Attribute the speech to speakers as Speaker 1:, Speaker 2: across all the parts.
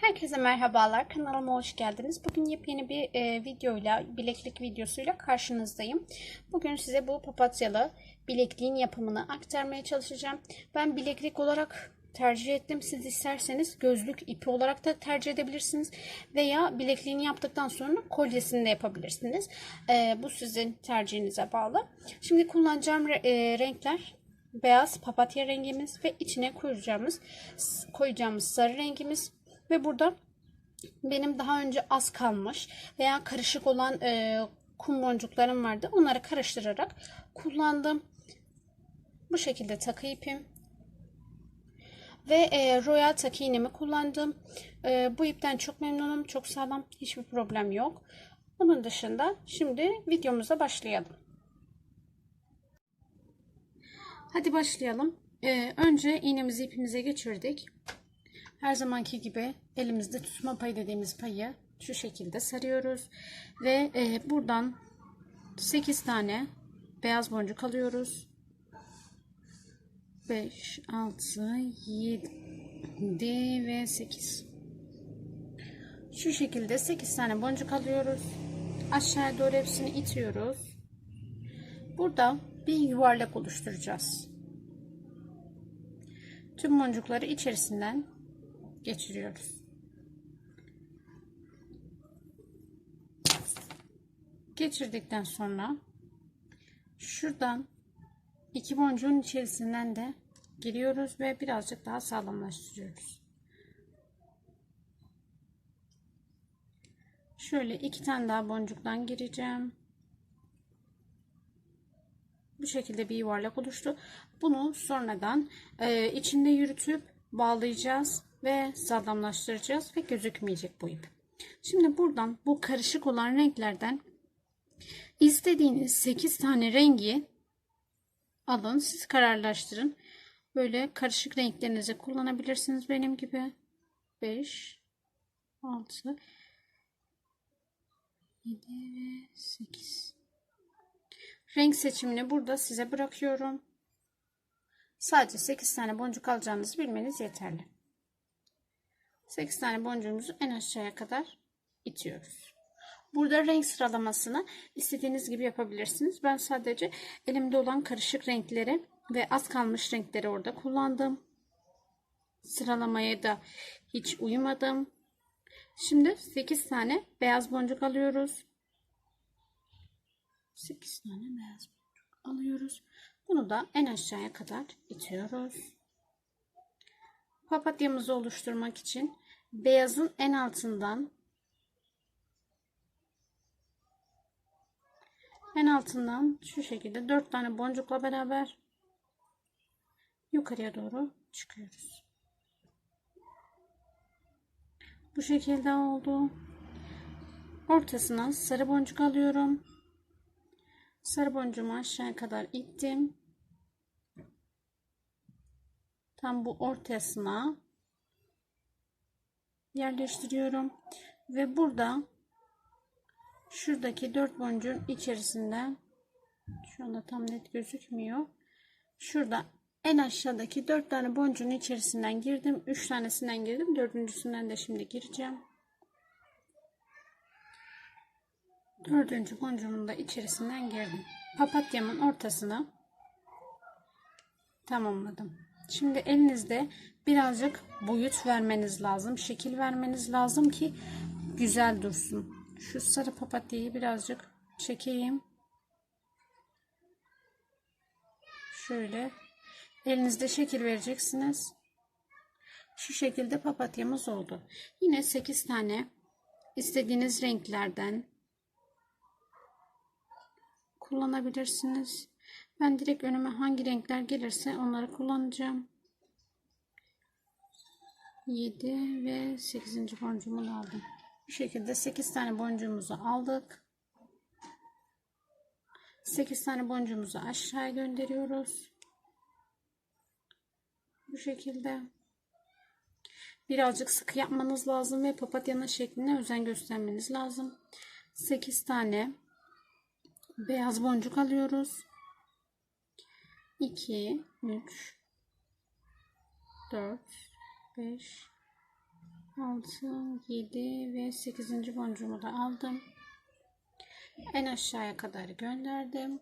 Speaker 1: Herkese merhabalar. Kanalıma hoş geldiniz. Bugün yepyeni bir e, videoyla, bileklik videosuyla karşınızdayım. Bugün size bu papatyalı bilekliğin yapımını aktarmaya çalışacağım. Ben bileklik olarak tercih ettim. Siz isterseniz gözlük ipi olarak da tercih edebilirsiniz. Veya bilekliğini yaptıktan sonra kolyesini de yapabilirsiniz. E, bu sizin tercihinize bağlı. Şimdi kullanacağım re- e, renkler beyaz papatya rengimiz ve içine koyacağımız koyacağımız sarı rengimiz ve burada benim daha önce az kalmış veya karışık olan e, kum boncuklarım vardı. Onları karıştırarak kullandım. Bu şekilde takı ipim. Ve e, royal takı iğnemi kullandım. E, bu ipten çok memnunum. Çok sağlam. Hiçbir problem yok. Onun dışında şimdi videomuza başlayalım. Hadi başlayalım. E, önce iğnemizi ipimize geçirdik. Her zamanki gibi elimizde tutma payı dediğimiz payı şu şekilde sarıyoruz. Ve e, buradan 8 tane beyaz boncuk alıyoruz. 5, 6, 7 ve 8. Şu şekilde 8 tane boncuk alıyoruz. Aşağıya doğru hepsini itiyoruz. Burada bir yuvarlak oluşturacağız. Tüm boncukları içerisinden geçiriyoruz. Geçirdikten sonra şuradan iki boncuğun içerisinden de giriyoruz ve birazcık daha sağlamlaştırıyoruz. Şöyle iki tane daha boncuktan gireceğim. Bu şekilde bir yuvarlak oluştu. Bunu sonradan e, içinde yürütüp bağlayacağız ve sağlamlaştıracağız ve gözükmeyecek bu ip. Şimdi buradan bu karışık olan renklerden istediğiniz 8 tane rengi alın. Siz kararlaştırın. Böyle karışık renklerinizi kullanabilirsiniz benim gibi. 5 6 7 ve 8 Renk seçimini burada size bırakıyorum. Sadece 8 tane boncuk alacağınızı bilmeniz yeterli. 8 tane boncuğumuzu en aşağıya kadar itiyoruz. Burada renk sıralamasını istediğiniz gibi yapabilirsiniz. Ben sadece elimde olan karışık renkleri ve az kalmış renkleri orada kullandım. Sıralamaya da hiç uymadım. Şimdi 8 tane beyaz boncuk alıyoruz. 8 tane beyaz boncuk alıyoruz. Bunu da en aşağıya kadar itiyoruz. Papatyamızı oluşturmak için beyazın en altından en altından şu şekilde 4 tane boncukla beraber yukarıya doğru çıkıyoruz. Bu şekilde oldu. Ortasına sarı boncuk alıyorum. Sarı boncuğumu aşağıya kadar ittim. Tam bu ortasına yerleştiriyorum. Ve burada şuradaki dört boncuğun içerisinden şu anda tam net gözükmüyor. Şurada en aşağıdaki dört tane boncuğun içerisinden girdim. Üç tanesinden girdim. Dördüncüsünden de şimdi gireceğim. Dördüncü boncuğumun da içerisinden girdim. Papatyamın ortasına tamamladım. Şimdi elinizde birazcık boyut vermeniz lazım. Şekil vermeniz lazım ki güzel dursun. Şu sarı papatyayı birazcık çekeyim. Şöyle elinizde şekil vereceksiniz. Şu şekilde papatyamız oldu. Yine 8 tane istediğiniz renklerden kullanabilirsiniz. Ben direkt önüme hangi renkler gelirse onları kullanacağım. 7 ve 8. boncuğumu aldım. Bu şekilde 8 tane boncuğumuzu aldık. 8 tane boncuğumuzu aşağıya gönderiyoruz. Bu şekilde. Birazcık sıkı yapmanız lazım ve papatyanın şekline özen göstermeniz lazım. 8 tane beyaz boncuk alıyoruz. 2 3 4 5 6, 7 ve 8. boncuğumu da aldım. En aşağıya kadar gönderdim.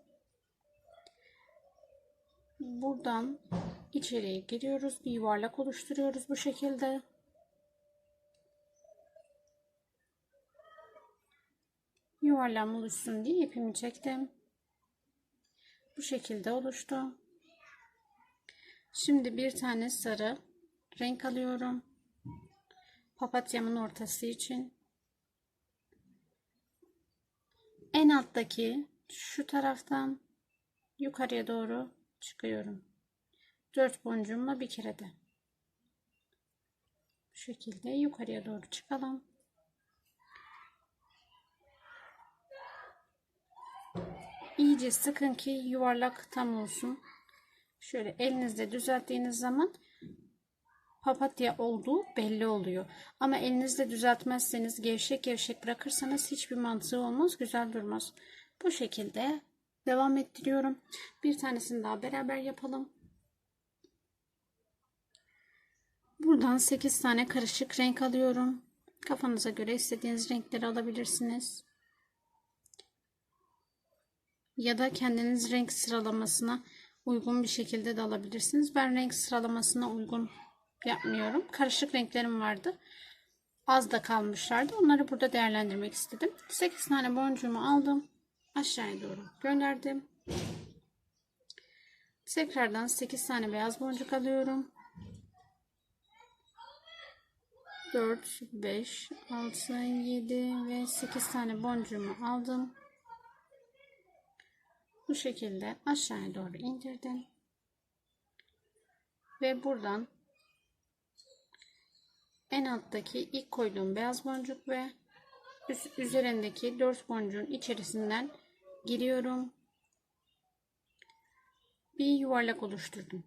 Speaker 1: Buradan içeriye giriyoruz. Bir yuvarlak oluşturuyoruz bu şekilde. Yuvarlağım oluşsun diye ipimi çektim. Bu şekilde oluştu. Şimdi bir tane sarı renk alıyorum. Papatyamın ortası için. En alttaki şu taraftan yukarıya doğru çıkıyorum. Dört boncuğumla bir kere de. Bu şekilde yukarıya doğru çıkalım. İyice sıkın ki yuvarlak tam olsun. Şöyle elinizde düzelttiğiniz zaman papatya olduğu belli oluyor. Ama elinizde düzeltmezseniz gevşek gevşek bırakırsanız hiçbir mantığı olmaz. Güzel durmaz. Bu şekilde devam ettiriyorum. Bir tanesini daha beraber yapalım. Buradan 8 tane karışık renk alıyorum. Kafanıza göre istediğiniz renkleri alabilirsiniz. Ya da kendiniz renk sıralamasına uygun bir şekilde de alabilirsiniz. Ben renk sıralamasına uygun yapmıyorum. Karışık renklerim vardı. Az da kalmışlardı. Onları burada değerlendirmek istedim. 8 tane boncuğumu aldım. Aşağıya doğru gönderdim. Tekrardan 8 tane beyaz boncuk alıyorum. 4, 5, 6, 7 ve 8 tane boncuğumu aldım. Bu şekilde aşağıya doğru indirdim. Ve buradan en alttaki ilk koyduğum beyaz boncuk ve üzerindeki 4 boncuğun içerisinden giriyorum. Bir yuvarlak oluşturdum.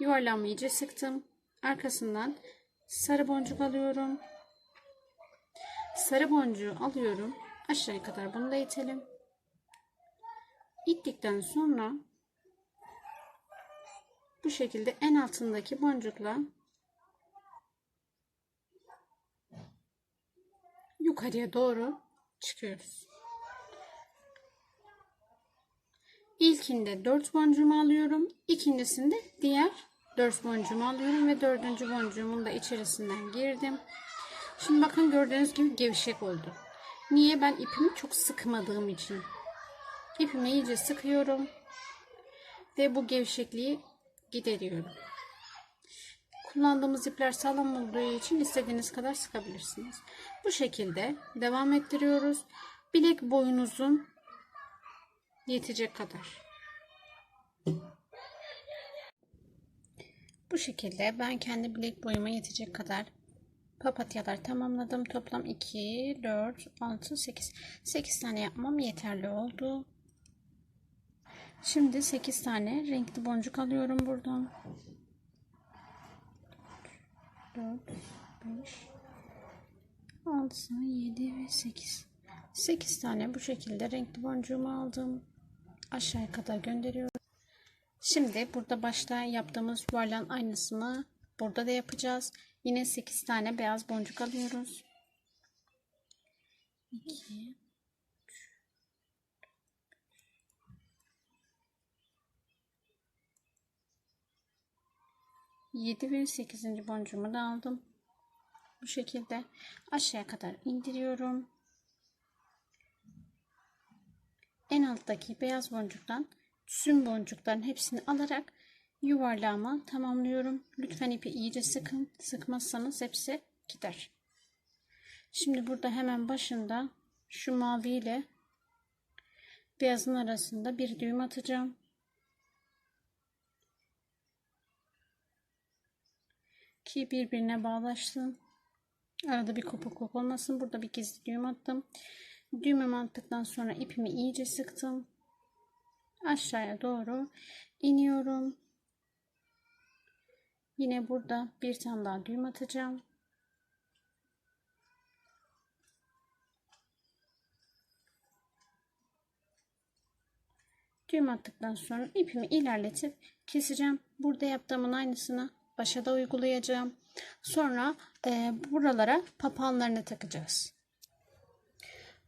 Speaker 1: Yuvarlağımı iyice sıktım. Arkasından sarı boncuk alıyorum. Sarı boncuğu alıyorum. Aşağıya kadar bunu da itelim. İttikten sonra bu şekilde en altındaki boncukla yukarıya doğru çıkıyoruz. İlkinde 4 boncuğumu alıyorum. İkincisinde diğer 4 boncuğumu alıyorum ve dördüncü boncuğumun da içerisinden girdim. Şimdi bakın gördüğünüz gibi gevşek oldu. Niye? Ben ipimi çok sıkmadığım için. İpimi iyice sıkıyorum. Ve bu gevşekliği gideriyorum. Kullandığımız ipler sağlam olduğu için istediğiniz kadar sıkabilirsiniz. Bu şekilde devam ettiriyoruz. Bilek boyunuzun yetecek kadar. Bu şekilde ben kendi bilek boyuma yetecek kadar papatyalar tamamladım. Toplam 2, 4, 6, 8. 8 tane yapmam yeterli oldu. Şimdi 8 tane renkli boncuk alıyorum buradan. 4, 5, 6, 7 ve 8. 8 tane bu şekilde renkli boncuğumu aldım. Aşağıya kadar gönderiyorum. Şimdi burada başta yaptığımız yuvarlağın aynısını burada da yapacağız. Yine 8 tane beyaz boncuk alıyoruz. 2 7 ve 8. boncuğumu da aldım. Bu şekilde aşağıya kadar indiriyorum. En alttaki beyaz boncuktan tüm boncukların hepsini alarak yuvarlağımı tamamlıyorum. Lütfen ipi iyice sıkın. Sıkmazsanız hepsi gider. Şimdi burada hemen başında şu mavi ile beyazın arasında bir düğüm atacağım. Ki birbirine bağlaşsın. Arada bir kopukluk olmasın. Burada bir gizli düğüm attım. Düğümümü attıktan sonra ipimi iyice sıktım. Aşağıya doğru iniyorum. Yine burada bir tane daha düğüm atacağım. Düğüm attıktan sonra ipimi ilerletip keseceğim. Burada yaptığımın aynısını başa da uygulayacağım. Sonra e, buralara papağanlarını takacağız.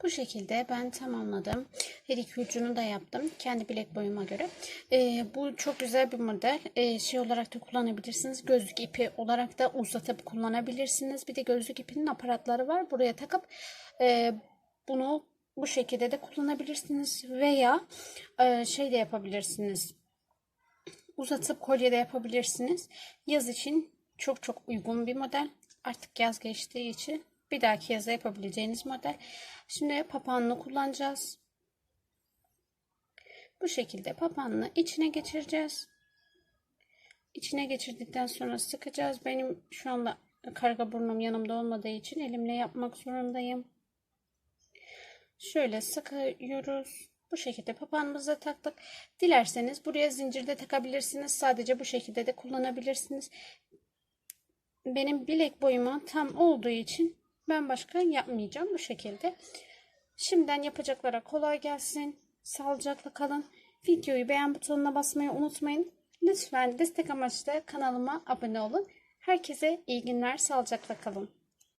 Speaker 1: Bu şekilde ben tamamladım. Her iki ucunu da yaptım. Kendi bilek boyuma göre. Ee, bu çok güzel bir model. Ee, şey olarak da kullanabilirsiniz. Gözlük ipi olarak da uzatıp kullanabilirsiniz. Bir de gözlük ipinin aparatları var. Buraya takıp e, bunu bu şekilde de kullanabilirsiniz. Veya e, şey de yapabilirsiniz. Uzatıp kolye de yapabilirsiniz. Yaz için çok çok uygun bir model. Artık yaz geçtiği için bir dahaki yaza yapabileceğiniz model. Şimdi papağanını kullanacağız. Bu şekilde papağanını içine geçireceğiz. İçine geçirdikten sonra sıkacağız. Benim şu anda karga burnum yanımda olmadığı için elimle yapmak zorundayım. Şöyle sıkıyoruz. Bu şekilde papağanımızı taktık. Dilerseniz buraya zincir de takabilirsiniz. Sadece bu şekilde de kullanabilirsiniz. Benim bilek boyuma tam olduğu için ben başka yapmayacağım bu şekilde. Şimdiden yapacaklara kolay gelsin. Sağlıcakla kalın. Videoyu beğen butonuna basmayı unutmayın. Lütfen destek amaçlı kanalıma abone olun. Herkese iyi günler, sağlıcakla kalın.